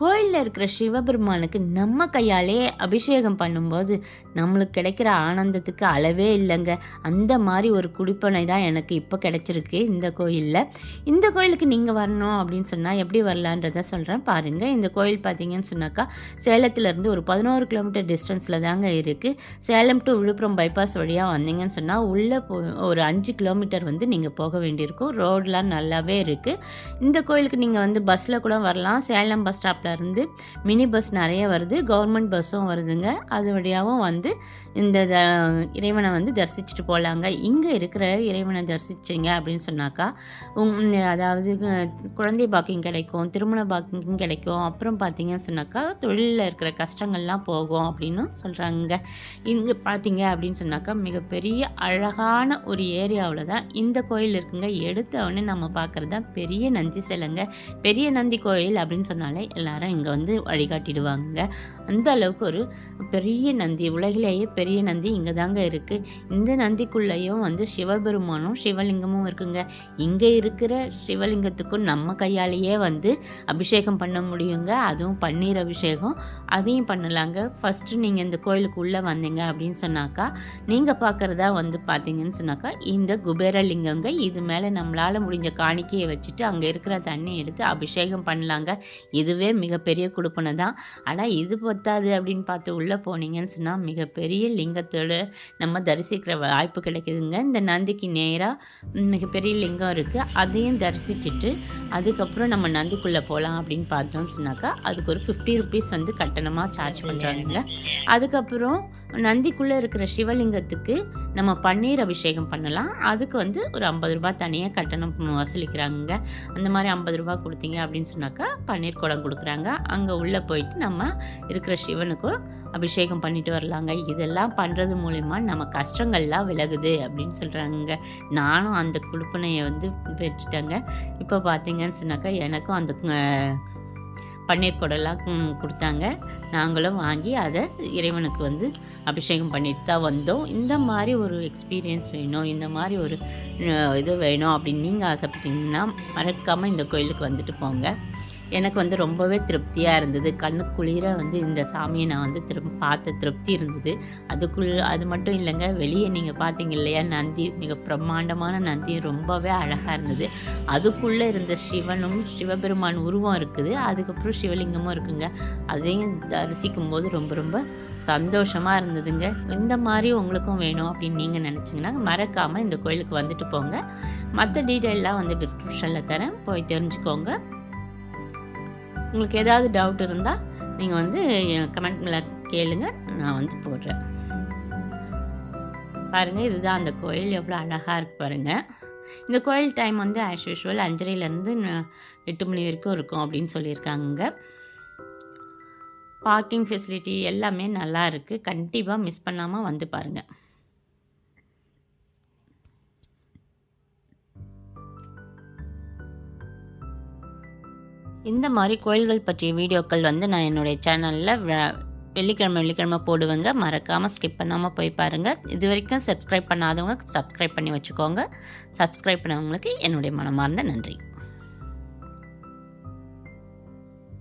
கோயிலில் இருக்கிற சிவபெருமானுக்கு நம்ம கையாலே அபிஷேகம் பண்ணும்போது நம்மளுக்கு கிடைக்கிற ஆனந்தத்துக்கு அளவே இல்லைங்க. அந்த மாதிரி ஒரு குடிப்பனை தான் எனக்கு இப்போ கிடைச்சிருக்கு இந்த கோயிலில். இந்த கோயிலுக்கு நீங்கள் வரணும் அப்படின்னு சொன்னால் எப்படி வரலான்றத சொல்கிறேன் பாருங்கள் இந்த கோயில் பார்த்தீங்கன்னு சொன்னாக்கா சேலத்துலேருந்து ஒரு பதினோரு கிலோமீட்டர் டிஸ்டன்ஸில் தாங்க இருக்குது சேலம் டு விழுப்புரம் பைபாஸ் வழியாக வந்தீங்கன்னு சொன்னால் உள்ளே போ ஒரு அஞ்சு கிலோமீட்டர் வந்து நீங்கள் போக வேண்டியிருக்கும். ரோடெலாம் நல்லாவே இருக்குது இந்த கோயிலுக்கு நீங்கள் வந்து பஸ்ஸில் கூட வரலாம். சேலம் பஸ் ஸ்டாப்பில் இருந்து மினி பஸ் நிறைய வருது கவர்மெண்ட் பஸ்ஸும் வருதுங்க. அது வழியாகவும் வந்து இந்த த இறைவனை வந்து தரிசிச்சுட்டு போகலாங்க இங்கே இருக்கிற இறைவனை தரிசிச்சிங்க அப்படின்னு சொன்னாக்கா உங் அதாவது குழந்தை பாக்கியம் கிடைக்கும் திருமண பாக்கியம் கிடைக்கும். அப்புறம் பார்த்தீங்கன்னு சொன்னாக்கா தொழிலில் இருக்கிற கஷ்டங்கள்லாம் போகும் அப்படின்னு சொல்கிறாங்க இங்கே பார்த்தீங்க அப்படின்னு சொன்னாக்கா மிகப்பெரிய அழகான ஒரு ஏரியாவில் தான் இந்த கோயில் இருக்குங்க. எடுத்தவொடனே நம்ம பார்க்குறது தான் பெரிய நந்தி சிலைங்க. பெரிய நந்தி கோயில் அப்படின்னு சொன்னாலே எல்லாரும் இங்கே வந்து வழிகாட்டிடுவாங்க. அந்த அளவுக்கு ஒரு பெரிய நந்தி உலகிலேயே பெரிய நந்தி இங்கே தாங்க இருக்குது இந்த நந்திக்குள்ளேயும் வந்து சிவபெருமானும் சிவலிங்கமும் இருக்குங்க. இங்கே இருக்கிற சிவலிங்கத்துக்கும் நம்ம கையாலேயே வந்து அபிஷேகம் பண்ண முடியுங்க. அதுவும் பன்னீர் அபிஷேகம் அதையும் பண்ணலாங்க. ஃபஸ்ட்டு நீங்கள் இந்த கோயிலுக்கு உள்ளே வந்தீங்க அப்படின்னு சொன்னாக்கா நீங்கள் பார்க்குறதா வந்து பார்த்தீங்கன்னு சொன்னாக்கா இந்த குபேரலிங்கங்க இது மேலே நம்மளால் முடிஞ்ச காணிக்கையை வச்சுட்டு அங்கே இருக்கிற தண்ணி எடுத்து அபிஷேகம் பண்ணலாங்க. இதுவே மிகப்பெரிய கொடுப்பனை தான். ஆனால் இது பத்தாது அப்படின்னு பார்த்து உள்ளே போனீங்கன்னு சொன்னால் மிகப்பெரிய லிங்கத்தோட நம்ம தரிசிக்கிற வாய்ப்பு கிடைக்குதுங்க. இந்த நந்திக்கு நேராக மிகப்பெரிய லிங்கம் இருக்குது அதையும் தரிசிச்சுட்டு அதுக்கப்புறம் நம்ம நந்திக்குள்ளே போகலாம் அப்படின்னு பார்த்தோம்னு சொன்னாக்கா அதுக்கு ஒரு ஃபிஃப்டி ருபீஸ் வந்து கட்டணமாக சார்ஜ் பண்ணுறாங்க அதுக்கப்புறம் நந்திக்குள்ளே இருக்கிற சிவலிங்கத்துக்கு நம்ம பன்னீர் அபிஷேகம் பண்ணலாம். அதுக்கு வந்து ஒரு ஐம்பது ரூபாய் தனியாக கட்டணம் வசூலிக்கிறாங்க அந்த மாதிரி ஐம்பது ரூபா கொடுத்தீங்க அப்படின்னு சொன்னாக்கா பன்னீர் குடம் கொடுக்குறாங்க. அங்கே உள்ளே போயிட்டு நம்ம இருக்கிற சிவனுக்கும் அபிஷேகம் பண்ணிட்டு வரலாங்க. இதெல்லாம் பண்ணுறது மூலிமா நம்ம கஷ்டங்கள்லாம் விலகுது அப்படின்னு சொல்கிறாங்க நானும் அந்த குழுப்பனையை வந்து பெற்றுட்டேங்க. இப்போ பார்த்தீங்கன்னு சொன்னாக்கா எனக்கும் அந்த பன்னீர் குடலாம் கொடுத்தாங்க. நாங்களும் வாங்கி அதை இறைவனுக்கு வந்து அபிஷேகம் பண்ணிட்டு தான் வந்தோம். இந்த மாதிரி ஒரு எக்ஸ்பீரியன்ஸ் வேணும் இந்த மாதிரி ஒரு இது வேணும் அப்படின்னு நீங்கள் ஆசைப்பட்டீங்கன்னா மறக்காமல் இந்த கோயிலுக்கு வந்துட்டு போங்க. எனக்கு வந்து ரொம்பவே திருப்தியாக இருந்தது. கண்ணு குளிர வந்து இந்த சாமியை நான் வந்து திரும்ப பார்த்த திருப்தி இருந்தது. அதுக்குள் அது மட்டும் இல்லைங்க வெளியே நீங்கள் பார்த்தீங்க இல்லையா நந்தி மிக பிரம்மாண்டமான நந்தி ரொம்பவே அழகாக இருந்தது. அதுக்குள்ளே இருந்த சிவனும் சிவபெருமான் உருவம் இருக்குது. அதுக்கப்புறம் சிவலிங்கமும் இருக்குங்க. அதையும் தரிசிக்கும் போது ரொம்ப ரொம்ப சந்தோஷமாக இருந்ததுங்க. இந்த மாதிரி உங்களுக்கும் வேணும் அப்படின்னு நீங்கள் நினச்சிங்கன்னா மறக்காமல் இந்த கோயிலுக்கு வந்துட்டு போங்க. மற்ற டீட்டெயிலாம் வந்து டிஸ்கிரிப்ஷனில் தரேன். போய் தெரிஞ்சுக்கோங்க. உங்களுக்கு ஏதாவது டவுட் இருந்தால் நீங்கள் வந்து கமெண்ட்ல கேளுங்க நான் வந்து போடுறேன். பாருங்கள் இதுதான் அந்த கோயில். எவ்வளோ அழகாக இருக்கு பாருங்கள் இந்த கோயில் டைம் வந்து ஆஸ் யூஷுவல் அஞ்சரையிலேருந்து எட்டு மணி வரைக்கும் இருக்கும் அப்படின்னு சொல்லியிருக்காங்க பார்க்கிங் ஃபெசிலிட்டி எல்லாமே நல்லா இருக்குது கண்டிப்பாக மிஸ் பண்ணாமல் வந்து பாருங்கள் இந்த மாதிரி கோயில்கள் பற்றிய வீடியோக்கள் வந்து நான் என்னுடைய சேனலில் வெள்ளிக்கிழமை வெள்ளிக்கிழமை போடுவேங்க. மறக்காமல் ஸ்கிப் பண்ணாமல் போய் பாருங்கள் இது வரைக்கும் சப்ஸ்கிரைப் பண்ணாதவங்க சப்ஸ்கிரைப் பண்ணி வச்சுக்கோங்க. சப்ஸ்கிரைப் பண்ணவங்களுக்கு என்னுடைய மனமார்ந்த நன்றி.